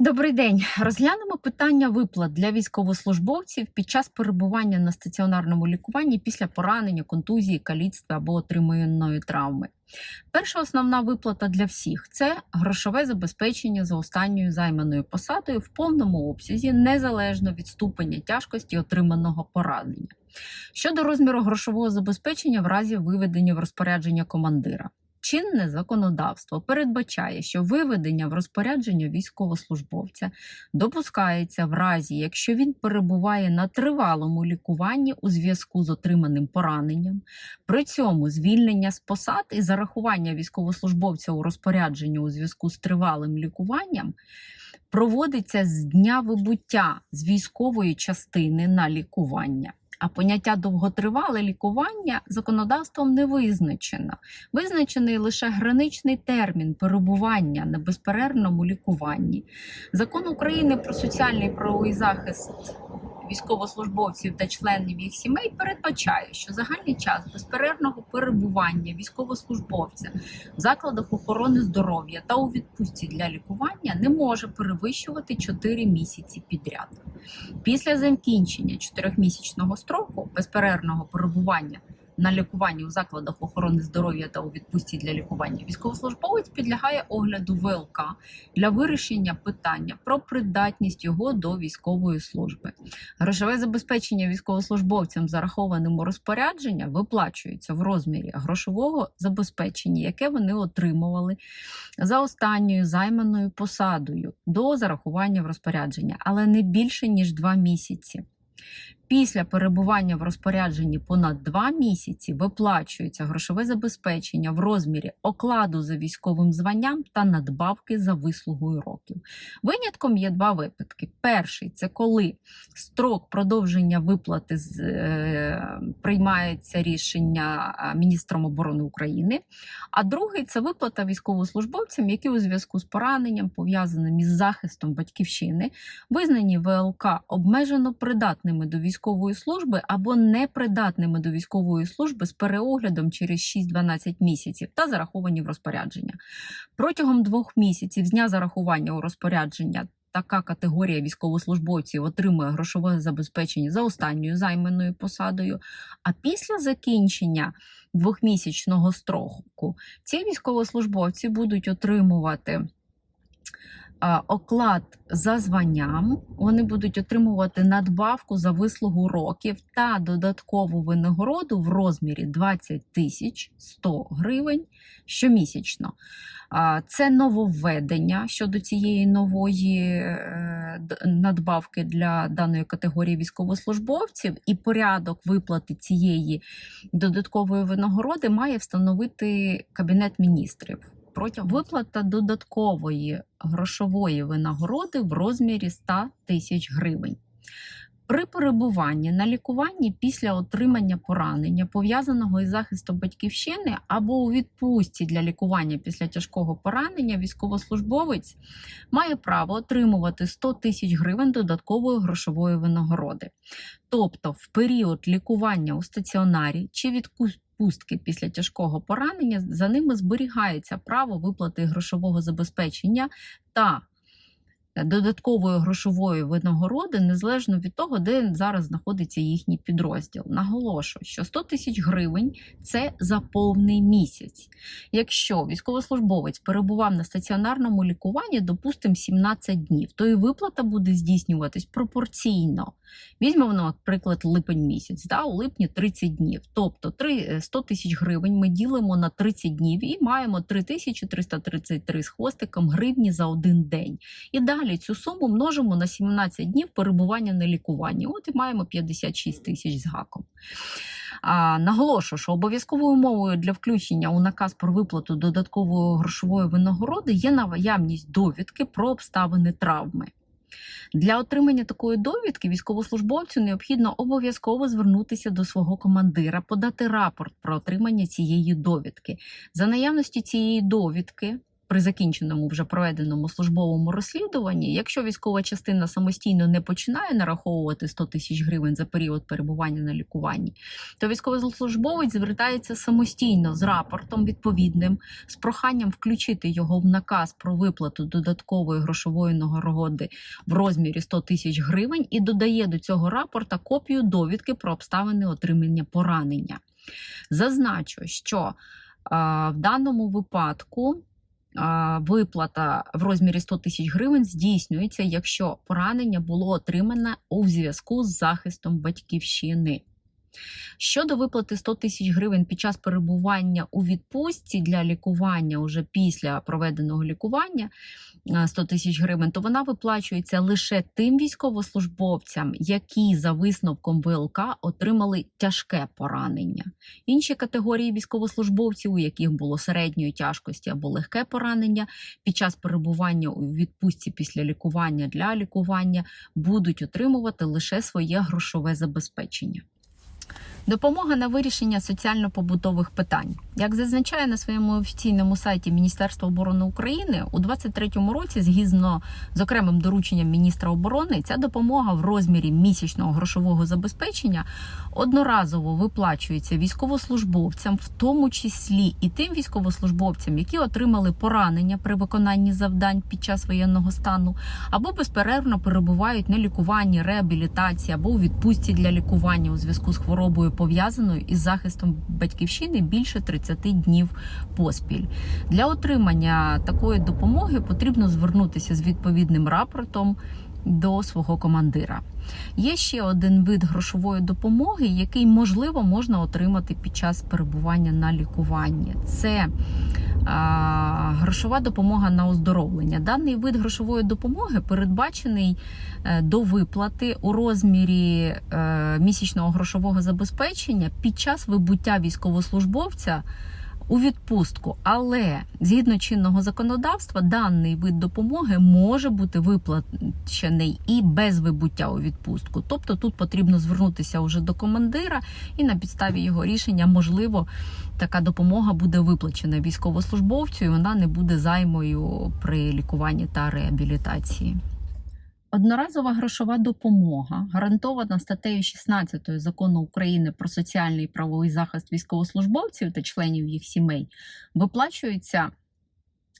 Добрий день. Розглянемо питання виплат для військовослужбовців під час перебування на стаціонарному лікуванні після поранення, контузії, каліцтва або отриманої травми. Перша основна виплата для всіх це грошове забезпечення за останньою займаною посадою в повному обсязі, незалежно від ступеня тяжкості отриманого поранення. Щодо розміру грошового забезпечення в разі виведення в розпорядження командира. Чинне законодавство передбачає, що виведення в розпорядження військовослужбовця допускається в разі, якщо він перебуває на тривалому лікуванні у зв'язку з отриманим пораненням. При цьому звільнення з посад і зарахування військовослужбовця у розпорядження у зв'язку з тривалим лікуванням проводиться з дня вибуття з військової частини на лікування. А поняття довготривале лікування законодавством не визначено. Визначений лише граничний термін перебування на безперервному лікуванні. Закон України про соціальний правовий захист військовослужбовців та членів їх сімей передбачає, що загальний час безперервного перебування військовослужбовця в закладах охорони здоров'я та у відпустці для лікування не може перевищувати 4 місяці підряд. Після закінчення 4-місячного строку безперервного перебування на лікуванні у закладах охорони здоров'я та у відпустці для лікування військовослужбовець підлягає огляду ВЛК для вирішення питання про придатність його до військової служби. Грошове забезпечення військовослужбовцям, зарахованим у розпорядження, виплачується в розмірі грошового забезпечення, яке вони отримували за останньою займаною посадою до зарахування в розпорядження, але не більше ніж 2 місяці. Після перебування в розпорядженні понад 2 місяці виплачується грошове забезпечення в розмірі окладу за військовим званням та надбавки за вислугою років. Винятком є два випадки. Перший це коли строк продовження виплати з, е, приймається рішення міністром оборони України. А другий це виплата військовослужбовцям, які у зв'язку з пораненням, пов'язаним із захистом батьківщини, визнані ВЛК обмежено придатними до військової служби або непридатними до військової служби з переоглядом через 6-12 місяців та зараховані в розпорядження. Протягом двох місяців з дня зарахування у розпорядження. Така категорія військовослужбовців отримує грошове забезпечення за останньою займаною посадою. А після закінчення двохмісячного строку ці військовослужбовці будуть отримувати оклад за званням, вони будуть отримувати надбавку за вислугу років та додаткову винагороду в розмірі 20 тисяч 100 гривень щомісячно. Це нововведення щодо цієї нової е, надбавки для даної категорії військовослужбовців, і порядок виплати цієї додаткової винагороди має встановити Кабінет міністрів протягом виплата додаткової грошової винагороди в розмірі 100 тисяч гривень. При перебуванні на лікуванні після отримання поранення, пов'язаного із захистом батьківщини, або у відпустці для лікування після тяжкого поранення, військовослужбовець має право отримувати 100 тисяч гривень додаткової грошової винагороди. Тобто, в період лікування у стаціонарі чи відпустки після тяжкого поранення за ними зберігається право виплати грошового забезпечення та додаткової грошової винагороди незалежно від того, де зараз знаходиться їхній підрозділ. Наголошую, що 100 тисяч гривень це за повний місяць. Якщо військовослужбовець перебував на стаціонарному лікуванні, допустимо, 17 днів, то і виплата буде здійснюватись пропорційно. Візьмемо, наприклад, липень місяць, да, у липні 30 днів. Тобто 100 тисяч гривень ми ділимо на 30 днів і маємо 3333 з хвостиком гривні за один день. І далі цю суму множимо на 17 днів перебування на лікуванні. От і маємо 56 тисяч з гаком. А, наголошую, що обов'язковою умовою для включення у наказ про виплату додаткової грошової винагороди є наявність довідки про обставини травми. Для отримання такої довідки військовослужбовцю необхідно обов'язково звернутися до свого командира, подати рапорт про отримання цієї довідки. За наявності цієї довідки при закінченому вже проведеному службовому розслідуванні, якщо військова частина самостійно не починає нараховувати 100 тисяч гривень за період перебування на лікуванні, то військовослужбовець звертається самостійно з рапортом відповідним з проханням включити його в наказ про виплату додаткової грошової нагороди в розмірі 100 тисяч гривень і додає до цього рапорта копію довідки про обставини отримання поранення. Зазначу, що в даному випадку виплата в розмірі 100 тисяч гривень здійснюється, якщо поранення було отримане у зв'язку з захистом батьківщини. Щодо виплати 100 тисяч гривень під час перебування у відпустці для лікування уже після проведеного лікування е, 100 тисяч гривень, то вона виплачується лише тим військовослужбовцям, які за висновком ВЛК отримали тяжке поранення. Інші категорії військовослужбовців, у яких було середньої тяжкості або легке поранення, під час перебування у відпустці після лікування для лікування будуть отримувати лише своє грошове забезпечення. Допомога на вирішення соціально-побутових питань. Як зазначає на своєму офіційному сайті Міністерства оборони України, у 2023 році, згідно з окремим дорученням міністра оборони, ця допомога в розмірі місячного грошового забезпечення одноразово виплачується військовослужбовцям, в тому числі і тим військовослужбовцям, які отримали поранення при виконанні завдань під час воєнного стану, або безперервно перебувають на лікуванні, реабілітації або у відпустці для лікування у зв'язку з хворобою пов'язаною із захистом батьківщини більше 30 днів поспіль. Для отримання такої допомоги потрібно звернутися з відповідним рапортом до свого командира. Є ще один вид грошової допомоги, який можливо можна отримати під час перебування на лікуванні. Це а, грошова допомога на оздоровлення. Даний вид грошової допомоги передбачений е, до виплати у розмірі е, місячного грошового забезпечення під час вибуття військовослужбовця. У відпустку, але згідно чинного законодавства, даний вид допомоги може бути виплачений і без вибуття у відпустку. Тобто тут потрібно звернутися уже до командира, і на підставі його рішення, можливо, така допомога буде виплачена військовослужбовцю, і вона не буде займою при лікуванні та реабілітації. Одноразова грошова допомога, гарантована статтею 16 закону України про соціальний і правовий захист військовослужбовців та членів їх сімей, виплачується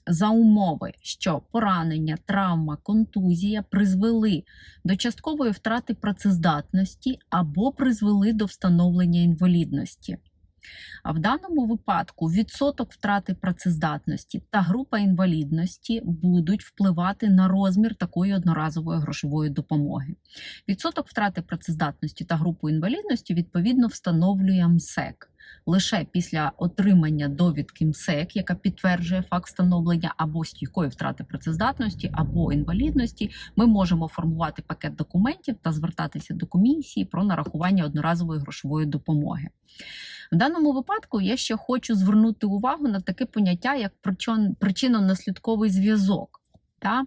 за умови, що поранення, травма, контузія призвели до часткової втрати працездатності або призвели до встановлення інвалідності. А в даному випадку відсоток втрати працездатності та група інвалідності будуть впливати на розмір такої одноразової грошової допомоги. Відсоток втрати працездатності та групу інвалідності відповідно встановлює МСЕК. Лише після отримання довідки МСЕК, яка підтверджує факт встановлення або стійкої втрати працездатності, або інвалідності, ми можемо формувати пакет документів та звертатися до комісії про нарахування одноразової грошової допомоги. В даному випадку я ще хочу звернути увагу на таке поняття, як причинно-наслідковий зв'язок. Та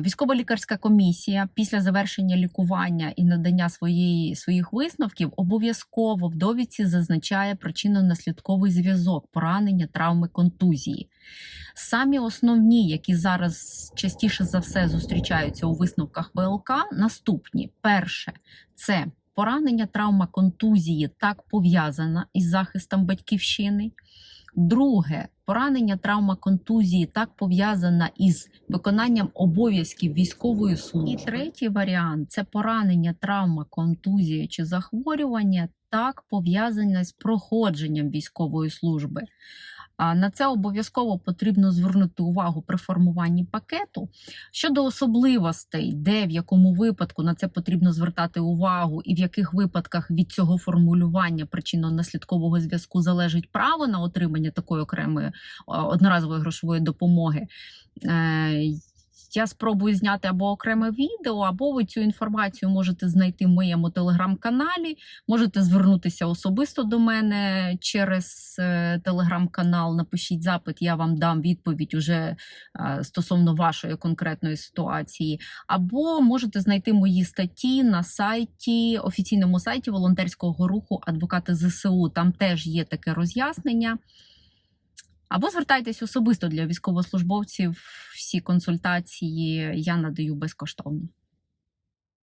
військово-лікарська комісія після завершення лікування і надання своєї, своїх висновків обов'язково в довідці зазначає причинно-наслідковий зв'язок, поранення, травми, контузії. Самі основні, які зараз частіше за все зустрічаються у висновках ВЛК, наступні: перше це поранення, травма контузії так пов'язана із захистом батьківщини. Друге, поранення, травма контузії так пов'язана із виконанням обов'язків військової служби. І третій варіант це поранення, травма, контузія чи захворювання так пов'язане з проходженням військової служби. На це обов'язково потрібно звернути увагу при формуванні пакету. Щодо особливостей, де в якому випадку на це потрібно звертати увагу, і в яких випадках від цього формулювання причинно-наслідкового зв'язку залежить право на отримання такої окремої одноразової грошової допомоги. Е, я спробую зняти або окреме відео, або ви цю інформацію можете знайти в моєму телеграм-каналі. Можете звернутися особисто до мене через е, телеграм-канал. Напишіть запит, я вам дам відповідь уже е, стосовно вашої конкретної ситуації. Або можете знайти мої статті на сайті, офіційному сайті волонтерського руху Адвокати ЗСУ. Там теж є таке роз'яснення. Або звертайтесь особисто для військовослужбовців. Всі консультації я надаю безкоштовно.